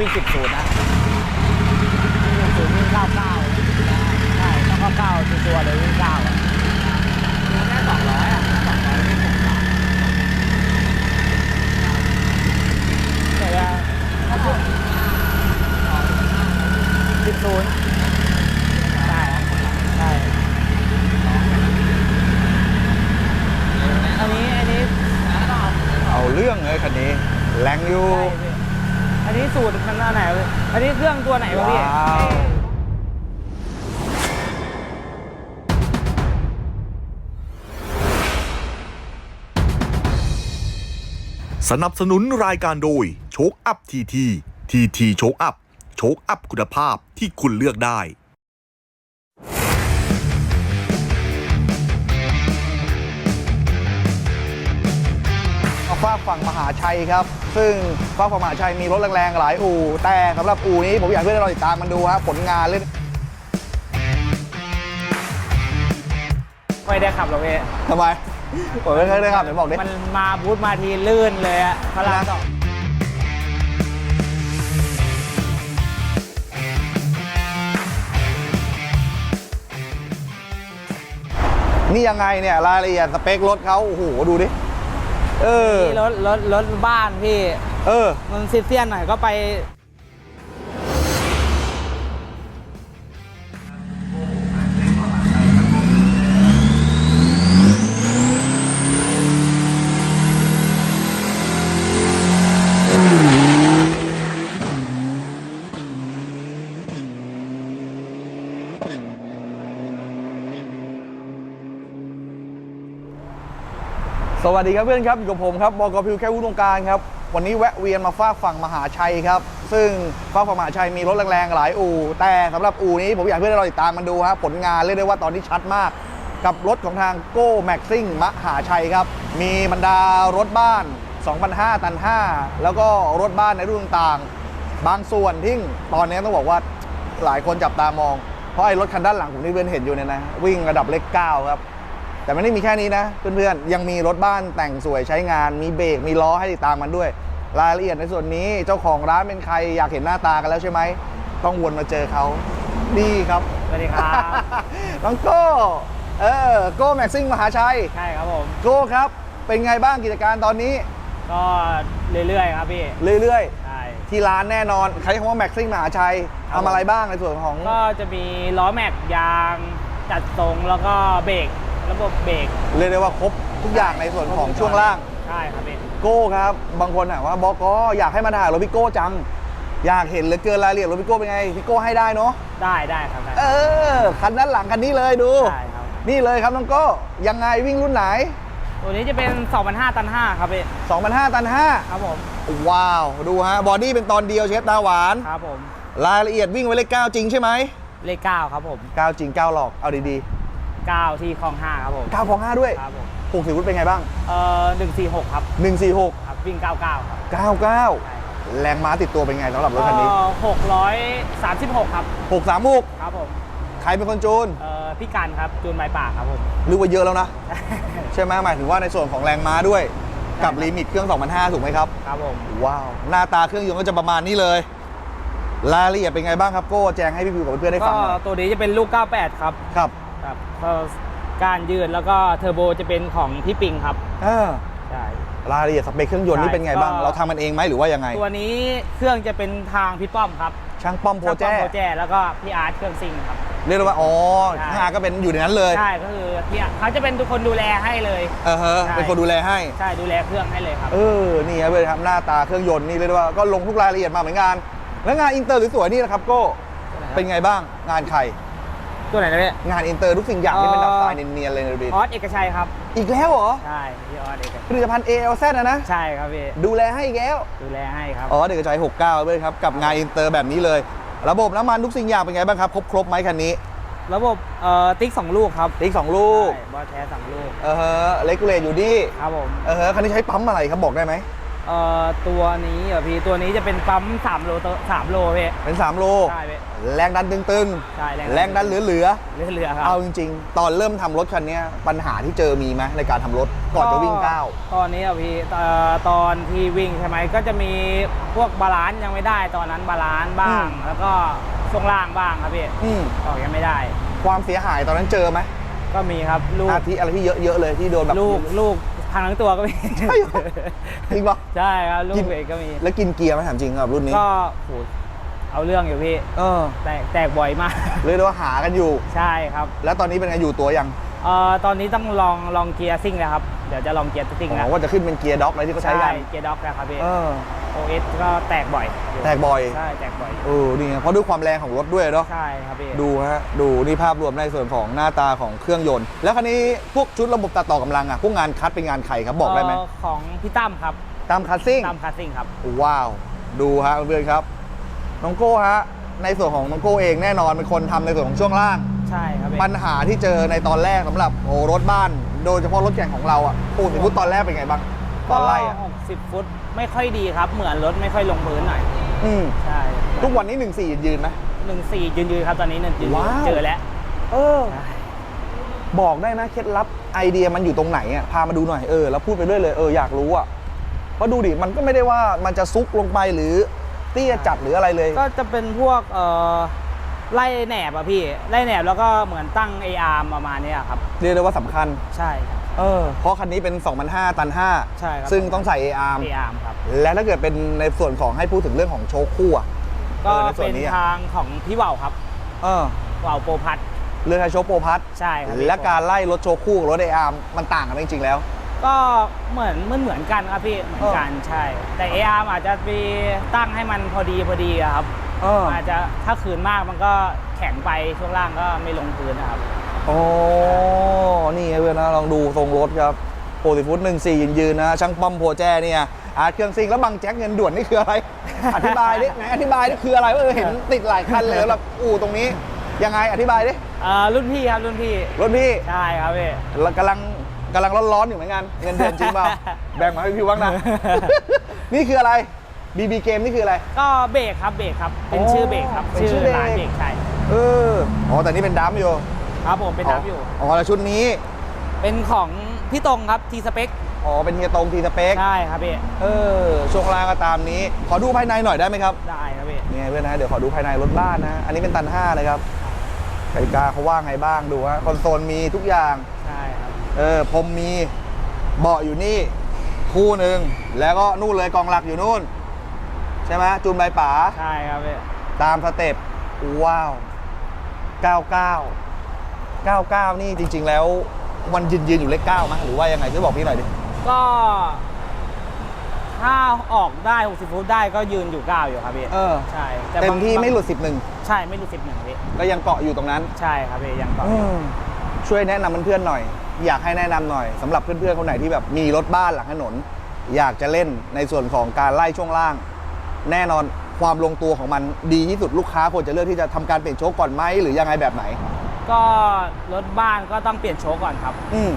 วิ่งสิบศูนย์นะวิ่งศูนย์วิ่งเก้าเก้าใช่ต้องเก้าเก้าตัวๆเลยวิ่งเก้าอะแค่สองร้อยอะสองร้อยวิ่งหกบาทแต่ว่าสิบศูนย์ใช่ใช่อันนี้อันนี้เอาเรื่องเลยคันนี้แรงอยู่ใช่พี่ อันนี้สูตรมันอันไหนวะอันนี้เครื่องตัวไหนวะพี่ ว้าว สนับสนุนรายการโดยโชคอัพทีทีทีทีโชคอัพโชคอัพคุณภาพที่คุณเลือกได้ ฝากฝั่งมหาชัยครับ ซึ่งฝากฝั่งมหาชัยมีรถแรงๆหลายอู่ แต่สำหรับอู่นี้ผมอยากให้เพื่อนเราติดตามมันดูฮะผลงานเล่นไม่ได้ขับหรอกพี่ทำไมผมไม่เคยได้ครับเดี๋ยวบอกดิมันมาบูธมาทีลื่นเลยอะพลังสองนี่ยังไงเนี่ยรายละเอียดสเปครถเขาโอ้โหดูดิ เออ นี่รถรถรถบ้านพี่ เออ มันซิเซียนหน่อยก็ไป สวัสดีครับเพื่อนครับอยู่กับผมครับบอกพิวแค่วุฒิวงการครับวันนี้แวะเวียนมาฝากฝั่งมหาชัยครับ ซึ่งฝากฝั่งมหาชัยมีรถแรงๆหลายอู่แต่สำหรับอู่นี้ผมอยากให้เพื่อนเราติดตามมันดูฮะผลงานเรียกได้ว่าตอนนี้ชัดมาก กับรถของทางโก้แม็กซิ่งมหาชัยครับ มีบรรดารถบ้าน 2,500 ตัน 5 แล้วก็รถบ้านในรุ่นต่างๆ บางส่วนที่ตอนนี้ต้องบอกว่าหลายคนจับตามอง เพราะไอ้รถคันด้านหลังผมที่เพื่อนเห็นอยู่เนี่ยนะวิ่งระดับเลข9ครับ แต่ไม่ได้มีแค่นี้นะเพื่อนๆ ยังมีรถบ้านแต่งสวยใช้งาน มีเบรก มีล้อให้ติดตามมันด้วย รายละเอียดในส่วนนี้เจ้าของร้านเป็นใครอยากเห็นหน้าตากันแล้วใช่ไหม ต้องวนมาเจอเขานี่ครับสวัสดีครับ น้องโก้เออโก้แม็กซิ่งมหาชัย ใช่ครับผม โก้ครับ เป็นไงบ้างกิจการตอนนี้ ก็เรื่อยๆครับพี่ เรื่อยใช่ๆที่ร้านแน่นอนใช้คำว่าแม็กซิ่งมหาชัยครับทำอะไรบ้างในส่วนของ ก็จะมีล้อแม็กยางจัดทรงแล้วก็เบรก ระบบเบรกเรียกได้ว่าครบทุกอย่างในส่วนของช่วงล่าง ใช่ครับพี่โก้ครับ บางคนถามว่าบอกก็อยากให้มาถ่ายรถพี่โก้จัง อยากเห็นเหลือเกินรายละเอียดรถพี่โก้เป็นไงพี่โก้ให้ได้เนาะได้ได้ครับเออคันนั้นหลังคันนี้เลยดูนี่เลยครับน้องโก้ยังไงวิ่งรุ่นไหน ตัวนี้จะเป็น 2,500ตัน5ครับพี่2,500ตันครับผมว้าว ดูฮะบอดี้เป็นตอนเดียวเชฟตาหวาน ครับผม รายละเอียดวิ่งไว้เลข9จริงใช่ไหมเลขเก้าครับผม 9 จริง 9 หลอกเอาดีๆ 9 ที่คลอง5ครับผม9คลอง5ด้วยครับผมห6สิวุฒิเป็นไงบ้างเอ่อ146 ครับ 146 ครับวิ่ง 99 ครับ 99 แรงม้าติดตัวเป็นไงสำหรับรถคันนี้636 ครับ 636 ครับผมใครเป็นคนจูนเอ่อพี่กันครับจูนไม้ป่าครับผมรู้ว่าเยอะแล้วนะ ใช่ไหมหมายถึงว่าในส่วนของแรงม้าด้วยกับลิมิตเครื่อง 2005 ถูกไหมครับ ครับผม ว้าว หน้าตาเครื่องยนต์ก็จะประมาณนี้เลย รายละเอียดเป็นไงบ้างครับโก้แจ้งให้พี่พิวกับเพื่อนๆได้ฟังก็ตัวนี้จะเป็นลูก 98 ครับ ครับ ก็การยืดแล้วก็เทอร์โบจะเป็นของพี่ปิงครับเออใช่ รายละเอียดสเปคเครื่องยนต์นี่ใช่เป็นไงบ้างก็ เราทำมันเองไหมหรือว่ายังไง ตัวนี้เครื่องจะเป็นทางพี่ป้อมครับช่างป้อมโพแจ้ช่างป้อมโปรแจแล้วก็พี่อาร์ตเครื่องซิงครับ เรียกได้ว่า อ๋อใช่ ข้างหน้าก็เป็นอยู่ในนั้นเลยใช่ก็คือพี่อาร์ตเขาจะเป็นทุกคนดูแลให้เลย เออฮะใช่ เป็นคนดูแลให้ ใช่ดูแลเครื่องให้เลยครับ เออ นี่ครับเลยครับหน้าตาเครื่องยนต์นี่เรียกได้ว่าก็ลงทุกรายละเอียดมาเหมือนกัน แล้วงานอินเตอร์สวยๆนี่นะครับโก้เป็นไงบ้างงานใคร ตัวไหนนะพี่งานอินเตอร์ทุกสิ่งอย่างที่เป็นเอ่ดัอบสายเนียนๆเลยนะบีออสเอกชัยครับ อีกแล้วเหรอ ใช่พี่ออสเอกชัยผลิตภัณฑ์ ALZ นะนะ ใช่ครับพี่ ดูแลให้อีกแล้ว ดูแลให้ครับ อ๋อเด็กชาย69ด้วยครับ กับงานอินเตอร์แบบนี้เลย ระบบน้ำมันทุกสิ่งอย่างเป็นไงบ้างครับ ครบครบไหมคันนี้ ระบบเอ่อติ๊กสองลูกครับ ติ๊กสองลูกใช่บอลแท้สองลูก เออฮะเลกูเลตอยู่นี่ ครับผม เออฮะคันนี้ใช้ปั๊มอะไรครับบอกได้ไหม เอ่อตัวนี้เหรอพี่ตัวนี้จะเป็นปั๊ม3โลตัว3โลพี่เป็น 3 โล ใช่พี่ แรงดันตึงใช่ๆ แรงดันเหลือเรือเรือๆครับเอาจริง ๆ ตอนเริ่มทำรถคันเนี้ยปัญหาที่เจอมีไหมในการทำรถก่อนจะวิ่งก้าว ตอนนี้อะพี่เอ่อตอนที่วิ่งใช่ไหมก็จะมีพวกบาลานซ์ยังไม่ได้ ตอนนั้นบาลานซ์บ้างแล้วก็ช่วงล่างบ้างครับพี่อืมออกยังไม่ได้ ความเสียหายตอนนั้นเจอไหมก็มีครับลูกอาทิอะไรที่เยอะๆเลยที่โดนแบบ ลูกลูก พังทั้งตัวก็มีใช่เหรอจริงปะ ใช่ครับลูกิกน เบรกก็มี แล้วกินเกียร์ไหมถามจริงครับรุ่นนี้ก็โหเอาเรื่องอยู่พี่ เออแตกแตกบ่อยมาก เรียกได้ว่าหากันอยู่ ใช่ครับ แล้วตอนนี้เป็นไงอยู่ตัวยัง เอ่อตอนนี้ต้องลองลองเกียร์ซิ่งแล้วครับ เดี๋ยวจะลองเกียร์ซิ่งอ๋แล้วอว่าจะขึ้นเป็นเกียร์ด็อกอะไรที่เขาใช้กันเกียร์ด็อกนะครับพี่เออ โอเอสก็แตกบ่อยอยู่แตกบ่อย ใช่แตกบ่อยเออนี่ไงเพราะด้วยความแรงของรถด้วยเนาะใช่ครับพี่ดูฮะดูนี่ภาพรวมในส่วนของหน้าตาของเครื่องยนต์ แล้วคันนี้พวกชุดระบบตัดต่อกำลังอะพวกงานคัดเป็นงานใครครับบอกได้ไหมเของพี่ตั้มครับตามคัสซิ่ง ตั้มคาสซิ่งครับ ว้าว ดูฮะเพื่อนๆครับ น้องโก้ฮะ ในส่วนของน้องโก้เองแน่นอนเป็นคนทำในส่วนของช่วงล่าง ใช่ครับพี่ปัญหาที่เจอในตอนแรกสำหรับโอ้รถบ้าน โดยเฉพาะรถแข่งของเราอะปูสิพุตตอนแรกเป็นไงบ้างตอนไล่อะหกสิบฟุตไม่ค่อยดีครับ เหมือนรถไม่ค่อยลงพื้นหน่อยอืมใช่ทุกวันนี้1 4ยืนไหมหนึ่งสี่ยืนยืนๆครับตอนนี้หนึ่งยืนว้าวเจอแล้ว เออใช่บอกได้ไหมเคล็ดลับไอเดียมันอยู่ตรงไหนอะพามาดูหน่อยเออแล้วพูดไปเรื่อยเลยเอออยากรู้อะเพราะดูดิมันก็ไม่ได้ว่ามันจะซุกลงไปหรือเตี้ยจัดหรืออะไรเลย ก็จะเป็นพวกเอ่อ ไล่แหนบอะพี่ไล่แหนบแล้วก็เหมือนตั้ง AR ประมาณเนี้ยครับ เรียกได้ว่าสำคัญ ใช่ครับ เออ เพราะคันนี้เป็น2,500ตัน 5 ใช่ครับ ซึ่งต้องใส่ AR AR ครับ และถ้าเกิดเป็นในส่วนของให้พูดถึงเรื่องของโชว์คู่อะก็เออในส่วเป็นนี้อะ ทางของพี่ว่าวครับเออว่าวโปรพัทเรือไทยโชว์โปรพัทใช่ครับพี่และการไล่รถโชว์คู่กับรถ AR มันต่างกันไหมจริงๆแล้ว ก็เหมือนเหมือนเหมือนกันครับพี่เหมือนกันใช่ แต่ AR อาจจะไปตั้งให้มันพอดีพอดีอะครับเอออาจจะถ้าขืนมากมันก็แข็งไปช่วงล่างก็ไม่ลงพื้นนะครับโอ้นี่ไงเพื่อนนะ ลองดูทรงรถครับโปรติฟุตหนึ่งสี่ยืนยืนๆนะ ช่างป้อมโพแจเนี่ยอาร์ตเครื่องซิงแล้วบังแจ็คเงินด่วนนี่คืออะไร อธิบายดิไหนอธิบายดิคืออะไรว่าเออเห็นติดหลายคันเลยสำหรับอู่ตรงนี้ ยังไงอธิบายดิเอ่อรุ่นพี่ครับรุ่นพี่รถพี่ใช่ครับพี่ เรากำลังกำลังร้อนๆอยู่เหมือนกัน เงินเดือนจริงเปล่า แบ่งมาให้พี่บ้างนะ นี่คืออะไร BB เกมนี่คืออะไร ก็เบรกครับเบรกครับ เป็นอ๋อชื่อเบรกครับเป็นชื่อเบรกร้านเบรกใช่เอออ๋อแต่นี่เป็นดัมอยู่ครับผมเป็นน้ำอยู่อ๋อแล้วชุดนี้ เป็นของพี่ตรงครับทีสเปคอ๋อเป็นเฮียตรงทีสเปคใช่ครับพี่เออช่วงล่างก็ตามนี้ ขอดูภายในหน่อยได้ไหมครับ ได้ครับพี่นี่ไงเพื่อนนะเดี๋ยวขอดูภายในรถบ้านนะอันนี้เป็นตันห้าเลยครับกติกาเขาว่าไงบ้างดูฮะคอนโซลมีทุกอย่างใช่ครับเออพรมมีเบาะอยู่นี่คู่หนึ่งแล้วก็นู่นเลยกองหลักอยู่นู่นใช่ไหมจูนใบป๋าใช่ครับพี่ตามสเต็ปว้าว 99 99 นี่จริง ๆ แล้วมันยืนยืนอยู่เลข9มั้ยหรือว่ายังไงช่วยบอกพี่หน่อยดิ ก็ ถ้าออกได้ 60ฟุตได้ก็ยืนอยู่ 9 อยู่ครับพี่เออ ใช่แต่เต็มบางที่ไม่หลุด ใช่ไม่หลุด11พี่11 ก็ยังเกาะอยู่ตรงนั้น ใช่ครับพี่ยังต่อเออยู่อช่วยแนะนำเพื่อนๆหน่อย อยากให้แนะนำหน่อยสำหรับเพื่อนๆคนไหนที่แบบมีรถบ้านหลังถนน อยากจะเล่นในส่วนของการไล่ช่วงล่าง แน่นอนความลงตัวของมันดีที่สุดลูกค้าควรจะเลือกที่จะทำการเปลี่ยนโชคก่อนไหมหรือยังไงแบบไหน ก็รถบ้านก็ต้องเปลี่ยนโชคก่อนครับ อืม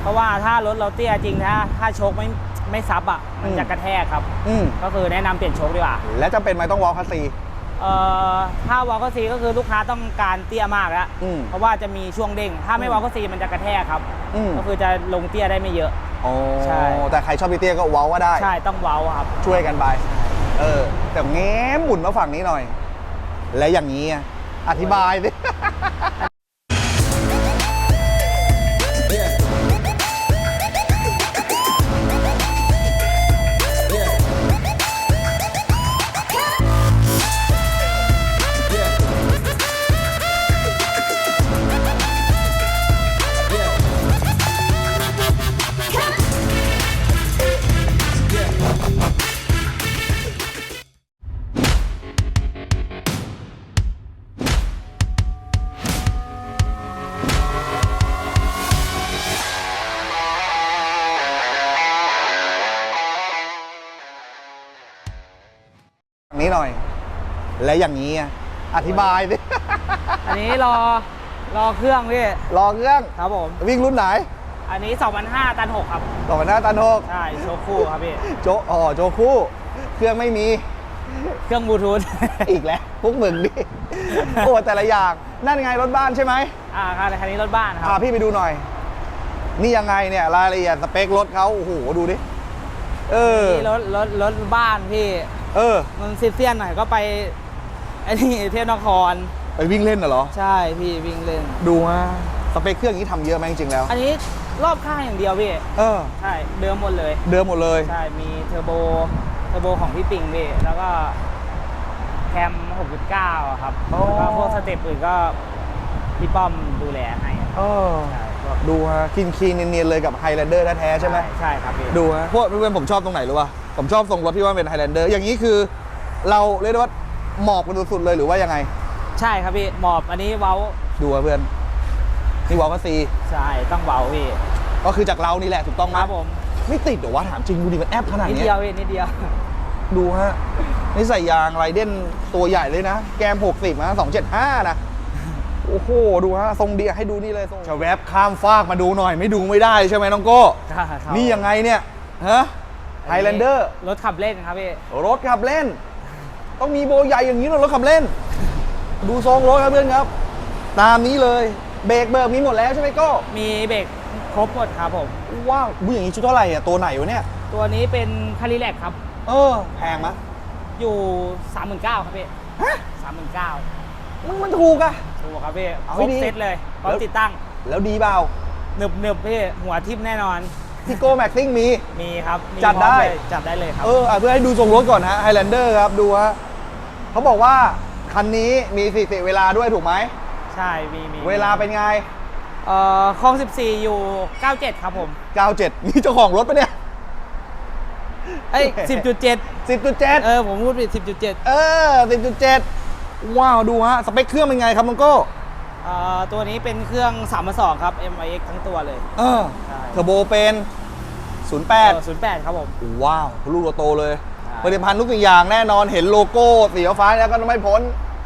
เพราะว่าถ้ารถเราเตี้ยจริงถ้าถ้าโชคไม่ไม่ซับอะมันอืมจะกระแทกครับอืมก็คือแนะนำเปลี่ยนโชคดีกว่า และจำเป็นไหมต้องวอลคัสซีเอ่อถ้าวอลก็ซีก็คือลูกค้าต้องการเตี้ยมากแล้วอืมเพราะว่าจะมีช่วงเด้ง ถ้าไม่อืมวอลก็ซีมันจะกระแทกครับอืมก็คือจะลงเตี้ยได้ไม่เยอะอ๋อใช่แต่ใครชอบพี่เตี้ยก็เว้าก็ได้ใช่ต้องเว้าครับ ช่วยกันไป เออ แต่แง้มหมุนมาฝั่งนี้หน่อย และอย่างนี้อะอธิบายสิ นี้หน่อย และอย่างนี้อะอธิบายสิ อันนี้รอรอเครื่องพี่รอเครื่อง ครับผม วิ่งรุ่นไหน อันนี้2,500ตัน 6 ครับ ต่อมาหน้าตันหกใช่โชว์คู่ครับพี่ โจอ๋อโจคู่ เครื่องไม่มี เครื่องบลูทูธ อีกแล้ว พวกมึงดิโอ้แต่ละอย่างนั่นไงรถบ้านใช่ไหมอ่าครับคันนี้รถบ้านคพารับพี่ไปดูหน่อย นี่ยังไงเนี่ยรายละเอียดสเปครถเขาโอ้โหดูดิเออ นี่รถรถรถบ้านพี่ เออ มันซิเซียนหน่อยก็ไปไอ้นี่เที่ยวนคร ไปวิ่งเล่นน่ะเหรอ ใช่พี่วิ่งเล่น ดูว่าสเปคเครื่องนี้ทำเยอะไหมจริงๆแล้ว อันนี้รอบข้างอย่างเดียวพี่เออ ใช่เดิมหมดเลย เดิมหมดเลย ใช่ มีเทอร์โบ เทอร์โบของพี่ปิงพี่แล้วก็แคม 6.9อะครับ อ๋อ แล้วก็พวกสเต็ปอื่นก็พี่ป้อมดูแลให้เออ ใช่พวก ดูฮะคินคีนเนียนๆเลยกับไฮแลนเดอร์แท้ๆใช่ไหมใช่ครับพี่ดูฮะพวกเพื่อนผมชอบตรงไหนรู้ป่ะผมชอบทรงรถที่ว่าเป็นไฮแลนเดอร์อย่างนี้คือ เราเรียกได้ว่าหมอบกันสุดๆเลยหรือว่ายังไง ใช่ครับพี่หมอบอันนี้เว้าดูฮะเพื่อนนี่วอลก็ซีใช่ต้องเว้าพี่ก็คือจากเรานี่แหละถูกต้องไหคมรับผมไม่ติดเหรอวะถามจริงดูดิมันแอปขนาดนิดเนี้เดียยวพี่นิดเดียวดูฮะนี่ใส่ยางไรเด่นตัวใหญ่เลยนะ แกม 60นะ275 นะ โอ้โห ดูฮะ ทรงดีให้ดูนี่เลยทรงจะแวบข้ามฟากมาดูหน่อย ไม่ดูไม่ได้ใช่ไหมน้องโก้ครับนี่ยังไงเนี่ยฮะไฮแลนเดอร์รถขับเล่นครับพี่ รถขับเล่น ต้องมีโบใหญ่อย่างนี้เลยรถขับเล่น ดูทรงรถครับเพื่อนครับ ตามนี้เลยเบรกเบิกมีหมดแล้วใช่ไหมโก้ มีเบรกครบหมดครับผม ว้าวบูอย่างนี้ชุดเท่าไหร่อะตัวไหนวะเนี่ย ตัวนี้เป็นคาริแลกครับ เออ แพงมะอยู่ 39,000ครับพี่ฮะ39,000มันมันถูกอะ ถูกครับพี่เอาคให้รบดีเซตเลยพร้อมแล้ว ติดตั้งแล้วดีเปล่าหนึบหนึบพี่หัวทิมแน่นอน ที่โก้แม็กซิ่งมี มีครับมีจัดได้พร้อมเลยจัดได้เลยครับ เอออะเพื่อให้ดูทรงรถก่อนฮะไฮแลนเดอร์ครับดูฮะเขาบอกว่า คันนี้มีสถิติเวลาด้วยถูกไหม ใช่มีมีเวลาเป็นไง เอ่อคลอง 14 อยู่ 97 ครับผม 97 นี่เจ้าของรถปะเนี่ย เอ้ย 10.7 10.7 เออ ผมพูดผิด 10.7 เออ 10.7 ว้าวดูฮะสเปคเครื่องเป็นไงครับน้องโก้เอ่อตัวนี้เป็นเครื่อง3มา2ครับ MIX ทั้งตัวเลยเออใช่เทอร์โบเป็นเออ08 08ครับผม ว้าว ลูกโตๆเลยใช่ ผลิตภัณฑ์ทุกอย่างแน่นอนเห็นโลโก้สีฟ้าแล้วก็ไม่พ้น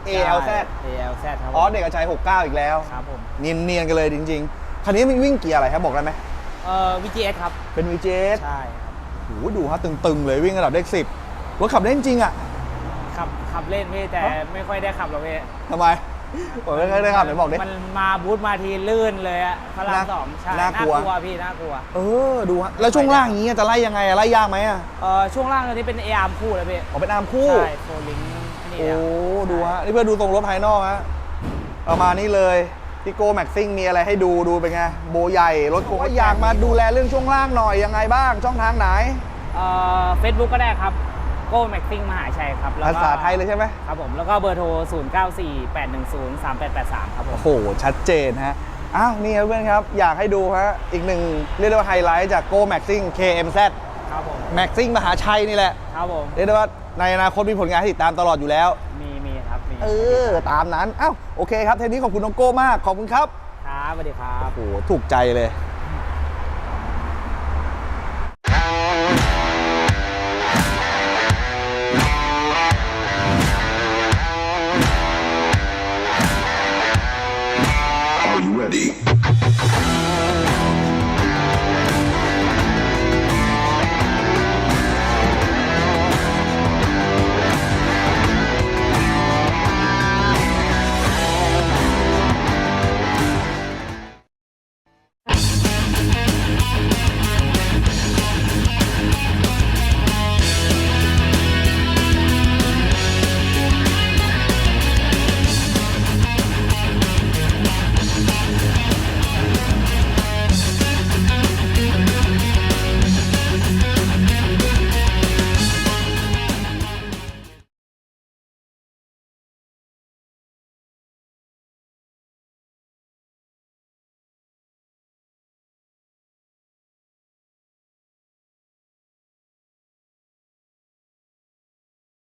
ALZ ใช่ ALZ ครับผมอ๋อเด็กกระชัย69 อีกแล้ว ครับผมเนียนๆกันเลยจริง ๆ คันนี้มันวิ่งเกียร์อะไรครับบอกได้ไหมเอ่อ VGS ครับ เป็น VJS ใช่ครับ โอ้โหดูฮะตึงๆ เลยวิ่งระดับเลขสิบรถขับเล่นจริงอะ ขับขับเล่นพี่แต่ฮะไม่ค่อยได้ขับหรอกพี่ทำไมผมไม่เคยได้ขับไหนบอกดิ มันมาบูธมาทีลื่นเลยอะพระรามน่าสองใช่น่ากลัวพี่น่ากลัว เออดูฮะแล้วช่วงล่างอย่างงี้จะไล่ยังไงอะไล่ยากไหมอะเอ่อช่วงล่างตัวนี้เป็น ARM คู่เลยพี่ออกเป็นอาร์มคู่ ใช่โฟลิงนี่โอ้ แล้วดูฮะ นี่เพื่อนดูทรงรถภายนอกฮะประมาณนี้เลยพี่โก้แม็กซิ่งมีอะไรให้ดูดูเป็นไง โบใหญ่ รถโก้อยากมาดูแลเรื่องช่วงล่างหน่อยยังไงบ้าง ช่องทางไหน เอ่อเฟซบุ๊กก็ได้ครับ โก้แม็กซิ่งมหาชัยครับแล้วภาก็ษาไทยเลยใช่ไหมครับผมแล้วก็เบอร์โทร 0 9 4 8 1 0 3 8 8 3 ครับผมโอ้โห ชัดเจนฮะ อ้าว นี่ครับเพื่อนครับ อยากให้ดูฮะ อีกหนึ่งเรียกได้ว่าไฮไลท์จาก Go Maxing KMZ ครับผม Maxing มหาชัยนี่แหละ ครับผม เรียกได้ว่าในอนาคตมีผลงานให้ติดตามตลอดอยู่แล้ว มีมีครับ มีเออ ตามนั้น อ้าว โอเคครับ เทปนี้ขอบคุณน้องโก้มาก ขอบคุณครับ ครับสวัสดีครับ โอ้โห ถูกใจเลย